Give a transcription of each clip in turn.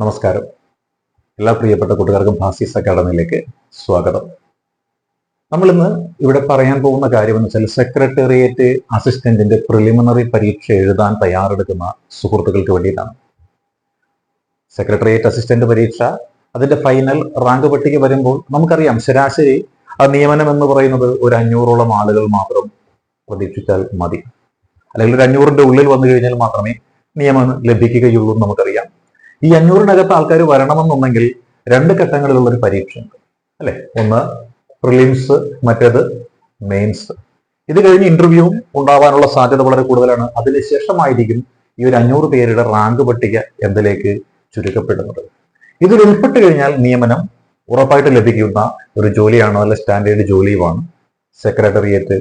നമസ്കാരം. എല്ലാ പ്രിയപ്പെട്ട കൂട്ടുകാർക്കും ഭാസീസ് അക്കാഡമിയിലേക്ക് സ്വാഗതം. നമ്മൾ ഇന്ന് ഇവിടെ പറയാൻ പോകുന്ന കാര്യം എന്ന് വെച്ചാൽ സെക്രട്ടേറിയറ്റ് അസിസ്റ്റന്റിന്റെ പ്രിലിമിനറി പരീക്ഷ എഴുതാൻ തയ്യാറെടുക്കുന്ന സുഹൃത്തുക്കൾക്ക് വേണ്ടിയിട്ടാണ്. സെക്രട്ടേറിയറ്റ് അസിസ്റ്റന്റ് പരീക്ഷ അതിന്റെ ഫൈനൽ റാങ്ക് പട്ടിക വരുമ്പോൾ നമുക്കറിയാം ശരാശരി ആ നിയമനം എന്ന് പറയുന്നത് ഒരു അഞ്ഞൂറോളം ആളുകൾ മാത്രം പ്രതീക്ഷിച്ചാൽ മതി. അല്ലെങ്കിൽ ഒരു അഞ്ഞൂറിന്റെ ഉള്ളിൽ വന്നു കഴിഞ്ഞാൽ മാത്രമേ നിയമനം ലഭിക്കുകയുള്ളൂ എന്ന് നമുക്കറിയാം. ഈ അഞ്ഞൂറിനകത്ത് ആൾക്കാർ വരണമെന്നുണ്ടെങ്കിൽ രണ്ട് ഘട്ടങ്ങളിലുള്ള ഒരു പരീക്ഷയുണ്ട്. അല്ലെ? ഒന്ന് പ്രിലിംസ് മറ്റേത് മെയിൻസ് ഇത് കഴിഞ്ഞ് ഇന്റർവ്യൂവും ഉണ്ടാവാനുള്ള സാധ്യത വളരെ കൂടുതലാണ്. അതിനുശേഷമായിരിക്കും ഈ ഒരു അഞ്ഞൂറ് പേരുടെ റാങ്ക് പട്ടിക എന്തിലേക്ക് ചുരുക്കപ്പെടുന്നത്. ഇതിൽ ഉൾപ്പെട്ട് കഴിഞ്ഞാൽ നിയമനം ഉറപ്പായിട്ട് ലഭിക്കുന്ന ഒരു ജോലിയാണ് അല്ലെ സ്റ്റാൻഡേർഡ് ജോലിയുമാണ് സെക്രട്ടേറിയറ്റ്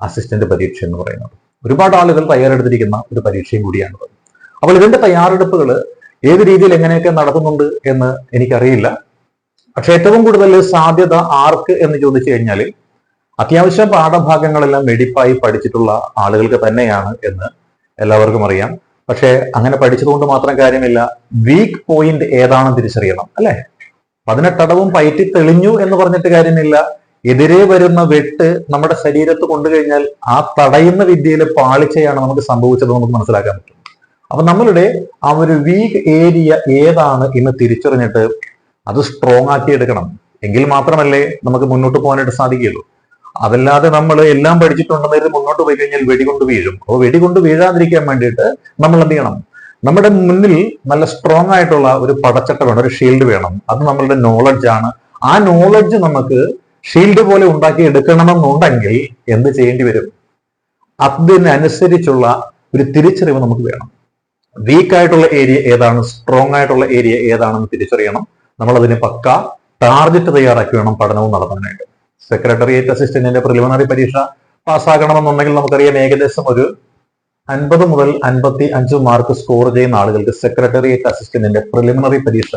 അസിസ്റ്റന്റ് പരീക്ഷ എന്ന് പറയുന്നത്. ഒരുപാട് ആളുകൾ തയ്യാറെടുത്തിരിക്കുന്ന ഒരു പരീക്ഷയും കൂടിയാണ് അപ്പോൾ ഇതിന്റെ തയ്യാറെടുപ്പുകൾ ഏത് രീതിയിൽ എങ്ങനെയൊക്കെ നടത്തുന്നുണ്ട് എന്ന് എനിക്കറിയില്ല. പക്ഷെ ഏറ്റവും കൂടുതൽ സാധ്യത ആർക്ക് എന്ന് ചോദിച്ചു കഴിഞ്ഞാൽ അത്യാവശ്യം പാഠഭാഗങ്ങളെല്ലാം വെടിപ്പായി പഠിച്ചിട്ടുള്ള ആളുകൾക്ക് തന്നെയാണ് എന്ന് എല്ലാവർക്കും അറിയാം. പക്ഷെ അങ്ങനെ പഠിച്ചതുകൊണ്ട് മാത്രം കാര്യമില്ല. വീക്ക് പോയിന്റ് ഏതാണെന്ന് തിരിച്ചറിയണം അല്ലെ? പതിനെട്ടടവും പയറ്റി തെളിഞ്ഞു എന്ന് പറഞ്ഞിട്ട് കാര്യമില്ല. എതിരെ വരുന്ന വെട്ട് നമ്മുടെ ശരീരത്ത് കൊണ്ടുകഴിഞ്ഞാൽ ആ തടയുന്ന വിദ്യയിലെ പാളിച്ചയാണ് നമുക്ക് സംഭവിച്ചത് നമുക്ക് മനസ്സിലാക്കാൻ പറ്റും. അപ്പൊ നമ്മളുടെ ആ ഒരു വീക്ക് ഏരിയ ഏതാണ് എന്ന് തിരിച്ചറിഞ്ഞിട്ട് അത് സ്ട്രോങ് ആക്കി എടുക്കണം. എങ്കിൽ മാത്രമല്ലേ നമുക്ക് മുന്നോട്ട് പോകാനായിട്ട് സാധിക്കുകയുള്ളൂ. അതല്ലാതെ നമ്മൾ എല്ലാം പഠിച്ചിട്ടുണ്ടെന്ന് മുന്നോട്ട് പോയി കഴിഞ്ഞാൽ വെടികൊണ്ട് വീഴും. അപ്പോൾ വെടികൊണ്ട് വീഴാതിരിക്കാൻ വേണ്ടിയിട്ട് നമ്മൾ എന്ത് ചെയ്യണം? നമ്മുടെ മുന്നിൽ നല്ല സ്ട്രോങ് ആയിട്ടുള്ള ഒരു പടച്ചട്ട വേണം ഒരു ഷീൽഡ് വേണം. അത് നമ്മളുടെ നോളജ് ആണ്. ആ നോളജ് നമുക്ക് ഷീൽഡ് പോലെ ഉണ്ടാക്കി എടുക്കണമെന്നുണ്ടെങ്കിൽ എന്ത് ചെയ്യേണ്ടി വരും? അതിനനുസരിച്ചുള്ള ഒരു തിരിച്ചറിവ് നമുക്ക് വേണം. വീക്ക് ആയിട്ടുള്ള ഏരിയ ഏതാണ് സ്ട്രോങ് ആയിട്ടുള്ള ഏരിയ ഏതാണെന്ന് തിരിച്ചറിയണം. നമ്മൾ അതിന് പക്ക ടാർഗറ്റ് തയ്യാറാക്കി വേണം പഠനവും നടത്താനായിട്ട്. സെക്രട്ടേറിയറ്റ് അസിസ്റ്റന്റിന്റെ പ്രിലിമിനറി പരീക്ഷ പാസ്സാകണമെന്നുണ്ടെങ്കിൽ നമുക്കറിയാം ഏകദേശം ഒരു അൻപത് മുതൽ അൻപത്തി അഞ്ച് മാർക്ക് സ്കോർ ചെയ്യുന്ന ആളുകൾക്ക് സെക്രട്ടേറിയറ്റ് അസിസ്റ്റന്റിന്റെ പ്രിലിമിനറി പരീക്ഷ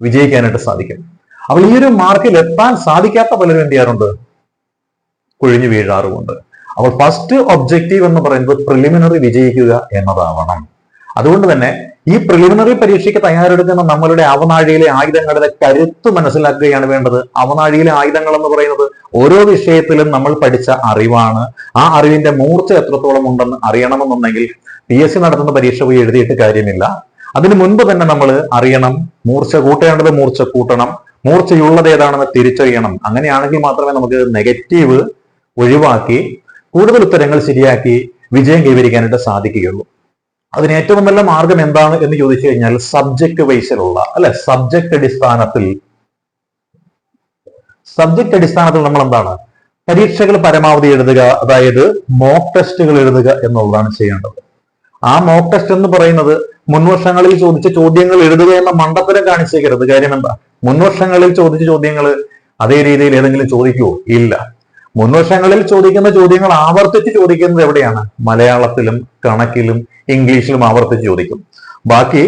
വിജയിക്കാനായിട്ട് സാധിക്കും. അപ്പോൾ ഈ ഒരു മാർക്കിൽ എത്താൻ സാധിക്കാത്ത പലരും എന്ത് ചെയ്യാറുണ്ട്? കുഴിഞ്ഞു വീഴാറുമുണ്ട്. അപ്പോൾ ഫസ്റ്റ് ഒബ്ജക്റ്റീവ് എന്ന് പറയുന്നത് പ്രിലിമിനറി വിജയിക്കുക എന്നതാവണം. അതുകൊണ്ട് തന്നെ ഈ പ്രിലിമിനറി പരീക്ഷയ്ക്ക് തയ്യാറെടുക്കുന്ന നമ്മളുടെ അവനാഴിയിലെ ആയുധങ്ങളുടെ കരുത്ത് മനസ്സിലാക്കുകയാണ് വേണ്ടത്. അവനാഴിയിലെ ആയുധങ്ങൾ എന്ന് പറയുന്നത് ഓരോ വിഷയത്തിലും നമ്മൾ പഠിച്ച അറിവാണ്. ആ അറിവിന്റെ മൂർച്ച എത്രത്തോളം ഉണ്ടെന്ന് അറിയണമെന്നുണ്ടെങ്കിൽ പി എസ് സി നടത്തുന്ന പരീക്ഷ പോയി എഴുതിയിട്ട് കാര്യമില്ല. അതിനു മുൻപ് തന്നെ നമ്മൾ അറിയണം മൂർച്ച കൂട്ടേണ്ടത് മൂർച്ച കൂട്ടണം മൂർച്ചയുള്ളത് ഏതാണെന്ന് തിരിച്ചറിയണം. അങ്ങനെയാണെങ്കിൽ മാത്രമേ നമുക്ക് നെഗറ്റീവ് ഒഴിവാക്കി കൂടുതൽ ഉത്തരങ്ങൾ ശരിയാക്കി വിജയം കൈവരിക്കാനായിട്ട് സാധിക്കുകയുള്ളൂ. അതിന് ഏറ്റവും നല്ല മാർഗം എന്താണ് എന്ന് ചോദിച്ചു കഴിഞ്ഞാൽ സബ്ജക്ട് വൈസിലുള്ള അല്ലെ? സബ്ജക്ട് അടിസ്ഥാനത്തിൽ സബ്ജക്ട് അടിസ്ഥാനത്തിൽ നമ്മൾ എന്താണ്? പരീക്ഷകൾ പരമാവധി എഴുതുക അതായത് മോക്ക് ടെസ്റ്റുകൾ എഴുതുക എന്നുള്ളതാണ് ചെയ്യേണ്ടത്. ആ മോക്ക് ടെസ്റ്റ് എന്ന് പറയുന്നത് മുൻവർഷങ്ങളിൽ ചോദിച്ച ചോദ്യങ്ങൾ എഴുതുക എന്ന മണ്ടത്തരം കാണിച്ചേക്കരുത്. കാര്യം എന്താ? മുൻവർഷങ്ങളിൽ ചോദിച്ച ചോദ്യങ്ങൾ അതേ രീതിയിൽ ഏതെങ്കിലും ചോദിക്കുവോ? ഇല്ല. മുൻവർഷങ്ങളിൽ ചോദിക്കുന്ന ചോദ്യങ്ങൾ ആവർത്തിച്ച് ചോദിക്കുന്നത് എവിടെയാണ്? മലയാളത്തിലും കണക്കിലും ഇംഗ്ലീഷിലും ആവർത്തിച്ച് ചോദിക്കും. ബാക്കി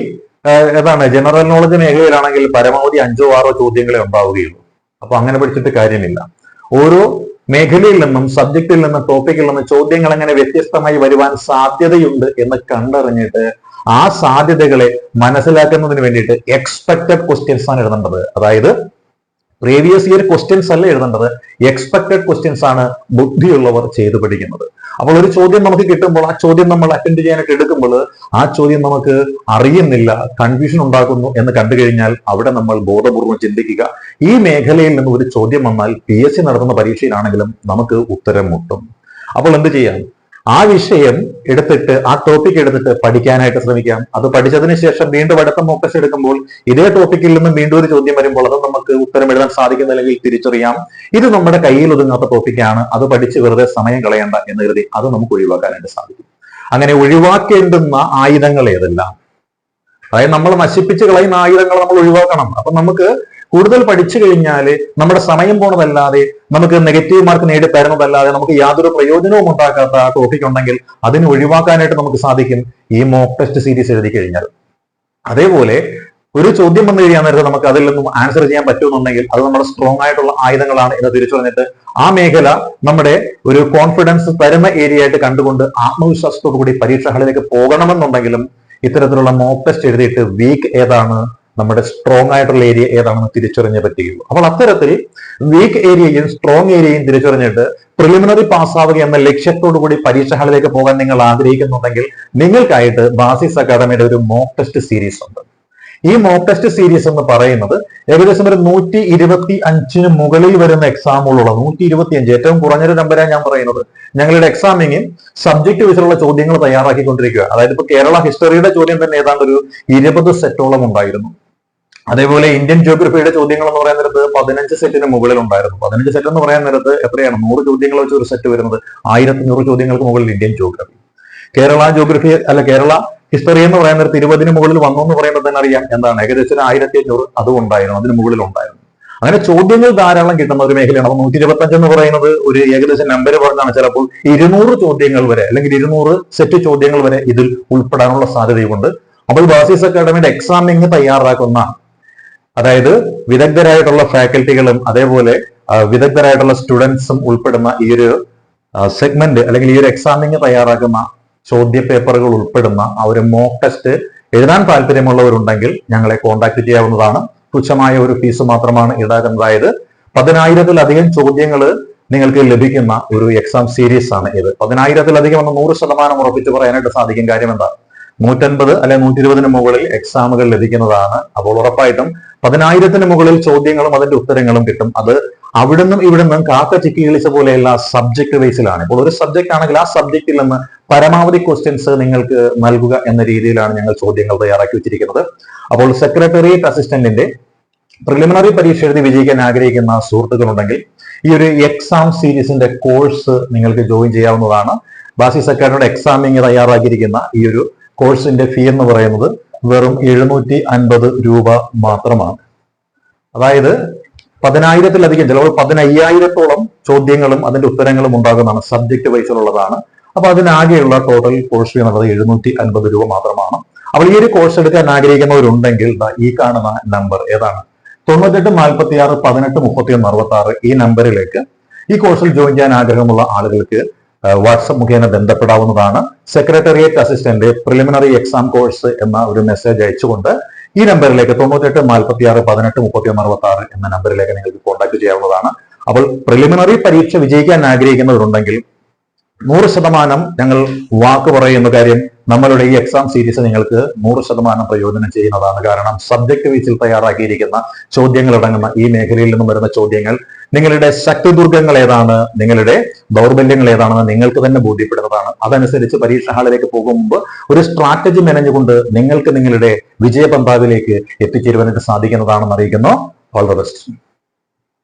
ഏതാണ് ജനറൽ നോളജ് മേഖലയിലാണെങ്കിൽ പരമാവധി അഞ്ചോ ആറോ ചോദ്യങ്ങളെ ഉണ്ടാവുകയുള്ളൂ. അപ്പൊ അങ്ങനെ പഠിച്ചിട്ട് കാര്യമില്ല. ഓരോ മേഖലയിൽ നിന്നും സബ്ജക്റ്റിൽ നിന്നും ടോപ്പിക്കിൽ നിന്നും ചോദ്യങ്ങൾ എങ്ങനെ വ്യത്യസ്തമായി വരുവാൻ സാധ്യതയുണ്ട് എന്ന് കണ്ടറിഞ്ഞിട്ട് ആ സാധ്യതകളെ മനസ്സിലാക്കുന്നതിന് വേണ്ടിയിട്ട് എക്സ്പെക്റ്റഡ് ക്വസ്റ്റ്യൻസ് ആണ് എഴുതേണ്ടത്. അതായത് പ്രീവിയസ് ഇയർ ക്വസ്റ്റ്യൻസ് അല്ല എഴുതേണ്ടത്. എക്സ്പെക്ടഡ് ക്വസ്റ്റ്യൻസ് ആണ് ബുദ്ധിയുള്ളവർ ചെയ്തു പഠിക്കുന്നത്. അപ്പോൾ ഒരു ചോദ്യം നമുക്ക് കിട്ടുമ്പോൾ ആ ചോദ്യം നമ്മൾ അറ്റൻഡ് ചെയ്യാനായിട്ട് എടുക്കുമ്പോൾ ആ ചോദ്യം നമുക്ക് അറിയുന്നില്ല കൺഫ്യൂഷൻ ഉണ്ടാക്കുന്നു എന്ന് കണ്ടു കഴിഞ്ഞാൽ അവിടെ നമ്മൾ ബോധപൂർവം ചിന്തിക്കുക. ഈ മേഖലയിൽ നിന്ന് ഒരു ചോദ്യം വന്നാൽ പി എസ് സി നടത്തുന്ന പരീക്ഷയിലാണെങ്കിലും നമുക്ക് ഉത്തരം മുട്ടും. അപ്പോൾ എന്ത് ചെയ്യാം? ആ വിഷയം എടുത്തിട്ട് ആ ടോപ്പിക് എടുത്തിട്ട് പഠിക്കാനായിട്ട് ശ്രമിക്കാം. അത് പഠിച്ചതിന് ശേഷം വീണ്ടും അടുത്ത മോക്കസ് എടുക്കുമ്പോൾ ഇതേ ടോപ്പിക്കിൽ നിന്നും വീണ്ടും ഒരു ചോദ്യം വരുമ്പോൾ അത് നമുക്ക് ഉത്തരം എഴുതാൻ സാധിക്കുന്നില്ലെങ്കിൽ തിരിച്ചറിയാം. ഇത് നമ്മുടെ കയ്യിൽ ഒതുങ്ങാത്ത ടോപ്പിക്കാണ് അത് പഠിച്ച് വെറുതെ സമയം കളയണ്ട എന്ന് കരുതി അത് നമുക്ക് ഒഴിവാക്കാനായിട്ട് സാധിക്കും. അങ്ങനെ ഒഴിവാക്കേണ്ടുന്ന ആയുധങ്ങൾ ഏതെല്ലാം? അതായത് നമ്മൾ നശിപ്പിച്ച് കളയുന്ന ആയുധങ്ങൾ നമ്മൾ ഒഴിവാക്കണം. അപ്പൊ നമുക്ക് കൂടുതൽ പഠിച്ചു കഴിഞ്ഞാൽ നമ്മുടെ സമയം പോണതല്ലാതെ നമുക്ക് നെഗറ്റീവ് മാർക്ക് നേടി തരുന്നതല്ലാതെ നമുക്ക് യാതൊരു പ്രയോജനവും ഉണ്ടാക്കാത്ത ടോപ്പിക് ഉണ്ടെങ്കിൽ അതിനെ ഒഴിവാക്കാനായിട്ട് നമുക്ക് സാധിക്കും ഈ മോക്ക് ടെസ്റ്റ് സീരീസ് എഴുതി കഴിഞ്ഞാൽ. അതേപോലെ ഒരു ചോദ്യം വന്നു കഴിയാൻ നേരത്തെ നമുക്ക് അതിൽ നിന്നും ആൻസർ ചെയ്യാൻ പറ്റുമെന്നുണ്ടെങ്കിൽ അത് നമ്മുടെ സ്ട്രോങ് ആയിട്ടുള്ള ആയുധങ്ങളാണ് എന്ന് തിരിച്ചറിഞ്ഞിട്ട് ആ മേഖല നമ്മുടെ ഒരു കോൺഫിഡൻസ് തരുന്ന ഏരിയ ആയിട്ട് കണ്ടുകൊണ്ട് ആത്മവിശ്വാസത്തോടു കൂടി പരീക്ഷകളിലേക്ക് പോകണമെന്നുണ്ടെങ്കിലും ഇത്തരത്തിലുള്ള മോക്ക് ടെസ്റ്റ് എഴുതിയിട്ട് വീക്ക് ഏതാണ്? നമ്മുടെ സ്ട്രോങ് ആയിട്ടുള്ള ഏരിയ ഏതാണെന്ന് തിരിച്ചറിഞ്ഞേ പറ്റുകയുള്ളൂ. അപ്പോൾ അത്തരത്തിൽ വീക്ക് ഏരിയയും സ്ട്രോങ് ഏരിയയും തിരിച്ചറിഞ്ഞിട്ട് പ്രിലിമിനറി പാസ്സാവുക എന്ന ലക്ഷ്യത്തോടു കൂടി പരീക്ഷ ഹാളിലേക്ക് പോകാൻ നിങ്ങൾ ആഗ്രഹിക്കുന്നുണ്ടെങ്കിൽ നിങ്ങൾക്കായിട്ട് ബാസിസ് അക്കാദമിയുടെ ഒരു മോക്ക് ടെസ്റ്റ് സീരീസ് ഉണ്ട്. ഈ മോക്ക് ടെസ്റ്റ് സീരീസ് എന്ന് പറയുന്നത് ഏകദേശം ഒരു നൂറ്റി ഇരുപത്തി അഞ്ചിന് മുകളിൽ വരുന്ന എക്സാമുകളുള്ള നൂറ്റി ഇരുപത്തി അഞ്ച് ഏറ്റവും കുറഞ്ഞൊരു നമ്പരാണ് ഞാൻ പറയുന്നത്. ഞങ്ങളുടെ എക്സാമിങ് സബ്ജക്ട് വെച്ചിട്ടുള്ള ചോദ്യങ്ങൾ തയ്യാറാക്കിക്കൊണ്ടിരിക്കുക അതായത് ഇപ്പൊ കേരള ഹിസ്റ്ററിയുടെ ചോദ്യം തന്നെ ഏതാണ്ട് ഒരു ഇരുപത് സെറ്റോളം ഉണ്ടായിരുന്നു. അതേപോലെ ഇന്ത്യൻ ജോഗ്രഫിയുടെ ചോദ്യങ്ങൾ എന്ന് പറയാൻ നേരത്ത് പതിനഞ്ച് സെറ്റിന് മുകളിൽ ഉണ്ടായിരുന്നു. പതിനഞ്ച് സെറ്റ് എന്ന് പറയാൻ നേരത്ത് എത്രയാണ്? നൂറ് ചോദ്യങ്ങൾ വെച്ച് ഒരു സെറ്റ് വരുന്നത്. ആയിരത്തി നൂറ് ചോദ്യങ്ങൾക്ക് മുകളിൽ ഇന്ത്യൻ ജോഗ്രഫി കേരള ജോഗ്രഫി അല്ല കേരള ഹിസ്റ്ററി എന്ന് പറയാൻ നേരത്ത് ഇരുപതിന് മുകളിൽ വന്നു എന്ന് പറയുമ്പോൾ തന്നെ അറിയാം എന്താണ്? ഏകദേശം ആയിരത്തി അഞ്ഞൂറ് അതും ഉണ്ടായിരുന്നു അതിന് മുകളിൽ ഉണ്ടായിരുന്നു. അങ്ങനെ ചോദ്യങ്ങൾ ധാരാളം കിട്ടുന്ന ഒരു മേഖലയാണ്. അപ്പൊ നൂറ്റി ഇരുപത്തി എന്ന് പറയുന്നത് ഒരു ഏകദേശം നമ്പർ പറഞ്ഞാണ്. ചിലപ്പോൾ ഇരുന്നൂറ് ചോദ്യങ്ങൾ വരെ അല്ലെങ്കിൽ ഇരുന്നൂറ് സെറ്റ് ചോദ്യങ്ങൾ വരെ ഇതിൽ ഉൾപ്പെടാനുള്ള സാധ്യതയുണ്ട് അപ്പോൾ ബാസിസ് അക്കാഡമിയുടെ എക്സാമിങ് തയ്യാറാക്കുന്ന അതായത് വിദഗ്ധരായിട്ടുള്ള ഫാക്കൽറ്റികളും അതേപോലെ വിദഗ്ധരായിട്ടുള്ള സ്റ്റുഡൻസും ഉൾപ്പെടുന്ന ഈ ഒരു സെഗ്മെന്റ് അല്ലെങ്കിൽ ഈ ഒരു എക്സാമിന് തയ്യാറാകുന്ന ചോദ്യ പേപ്പറുകൾ ഉൾപ്പെടുന്ന ആ ഒരു മോക്ക് ടെസ്റ്റ് എഴുതാൻ താല്പര്യമുള്ളവരുണ്ടെങ്കിൽ ഞങ്ങളെ കോൺടാക്ട് ചെയ്യാവുന്നതാണ്. തുച്ഛമായ ഒരു ഫീസ് മാത്രമാണ് ഈടാക്കുന്നത് അതായത് പതിനായിരത്തിലധികം ചോദ്യങ്ങൾ നിങ്ങൾക്ക് ലഭിക്കുന്ന ഒരു എക്സാം സീരീസ് ആണ് ഇത്. പതിനായിരത്തിലധികം എന്ന് നൂറ് ശതമാനം ഉറപ്പിച്ച് പറയാനായിട്ട് സാധിക്കും. കാര്യം എന്താ? നൂറ്റൻപത് അല്ലെ നൂറ്റി ഇരുപതിന് മുകളിൽ എക്സാമുകൾ ലഭിക്കുന്നതാണ്. അപ്പോൾ ഉറപ്പായിട്ടും പതിനായിരത്തിന് മുകളിൽ ചോദ്യങ്ങളും അതിന്റെ ഉത്തരങ്ങളും കിട്ടും. അത് അവിടുന്നും ഇവിടുന്നും കാക്ക ചിക്കി കളിച്ച പോലെയുള്ള സബ്ജക്ട് ബേസിലാണ് ഇപ്പോൾ ഒരു സബ്ജക്ട് ആണെങ്കിൽ ആ സബ്ജക്റ്റിൽ നിന്ന് പരമാവധി ക്വസ്റ്റ്യൻസ് നിങ്ങൾക്ക് നൽകുക എന്ന രീതിയിലാണ് ഞങ്ങൾ ചോദ്യങ്ങൾ തയ്യാറാക്കി വെച്ചിരിക്കുന്നത്. അപ്പോൾ സെക്രട്ടേറിയറ്റ് അസിസ്റ്റന്റിന്റെ പ്രിലിമിനറി പരീക്ഷ എഴുതി വിജയിക്കാൻ ആഗ്രഹിക്കുന്ന സുഹൃത്തുക്കളുണ്ടെങ്കിൽ ഈ ഒരു എക്സാം സീരീസിന്റെ കോഴ്സ് നിങ്ങൾക്ക് ജോയിൻ ചെയ്യാവുന്നതാണ്. ബാസിസ് അക്കാഡമിയുടെ എക്സാമിങ് തയ്യാറാക്കിയിരിക്കുന്ന ഈ ഒരു കോഴ്സിന്റെ ഫീ എന്ന് പറയുന്നത് വെറും എഴുന്നൂറ്റി അൻപത് രൂപ മാത്രമാണ്. അതായത് പതിനായിരത്തിലധികം ചിലപ്പോൾ പതിനയ്യായിരത്തോളം ചോദ്യങ്ങളും അതിന്റെ ഉത്തരങ്ങളും ഉണ്ടാകുന്നതാണ് സബ്ജക്ട് വൈസിലുള്ളതാണ് അപ്പൊ അതിനാകെയുള്ള ടോട്ടൽ കോഴ്സ് ഫീ എന്നുള്ളത് എഴുന്നൂറ്റി അൻപത് രൂപ മാത്രമാണ്. അപ്പോൾ ഈ ഒരു കോഴ്സ് എടുക്കാൻ ആഗ്രഹിക്കുന്നവരുണ്ടെങ്കിൽ ഈ കാണുന്ന നമ്പർ ഏതാണ്? തൊണ്ണൂറ്റെട്ട് നാൽപ്പത്തി ആറ് പതിനെട്ട് മുപ്പത്തി ഒന്ന് അറുപത്തി ആറ് ഈ നമ്പറിലേക്ക് ഈ കോഴ്സിൽ ജോയിൻ ചെയ്യാൻ ആഗ്രഹമുള്ള ആളുകൾക്ക് വാട്സപ്പ് മുഖേന ബന്ധപ്പെടാവുന്നതാണ്. Secretariat assistant preliminary exam course എന്ന ഒരു മെസ്സേജ് അയച്ചുകൊണ്ട് ഈ നമ്പറിലേക്ക് തൊണ്ണൂറ്റെട്ട് നാൽപ്പത്തി ആറ് പതിനെട്ട് മുപ്പത്തി ഒന്ന് അറുപത്തി ആറ് എന്ന നമ്പറിലേക്ക് നിങ്ങൾക്ക് കോൺടാക്ട് ചെയ്യാവുന്നതാണ്. അപ്പോൾ പ്രിലിമിനറി പരീക്ഷ വിജയിക്കാൻ ആഗ്രഹിക്കുന്നവരുണ്ടെങ്കിൽ നൂറ് ശതമാനം ഞങ്ങൾ വാക്ക് പറയുന്ന കാര്യം നമ്മളുടെ ഈ എക്സാം സീരീസ് നിങ്ങൾക്ക് നൂറ് ശതമാനം പ്രയോജനം ചെയ്യുന്നതാണ്. കാരണം സബ്ജക്ട് വീസിൽ തയ്യാറാക്കിയിരിക്കുന്ന ചോദ്യങ്ങൾ അടങ്ങുന്ന ഈ മേഖലയിൽ നിന്നും വരുന്ന ചോദ്യങ്ങൾ നിങ്ങളുടെ ശക്തി ശക്തിദുർഗങ്ങൾ ഏതാണ് നിങ്ങളുടെ ദൗർബല്യങ്ങൾ ഏതാണെന്ന് നിങ്ങൾക്ക് തന്നെ ബോധ്യപ്പെടുന്നതാണ്. അതനുസരിച്ച് പരീക്ഷാ ഹാളിലേക്ക് പോകും മുമ്പ് ഒരു സ്ട്രാറ്റജി മെനഞ്ഞുകൊണ്ട് നിങ്ങൾക്ക് നിങ്ങളുടെ വിജയപന്താവിലേക്ക് എത്തിച്ചേരുവാനായിട്ട് സാധിക്കുന്നതാണെന്ന് അറിയിക്കുന്നു. All the best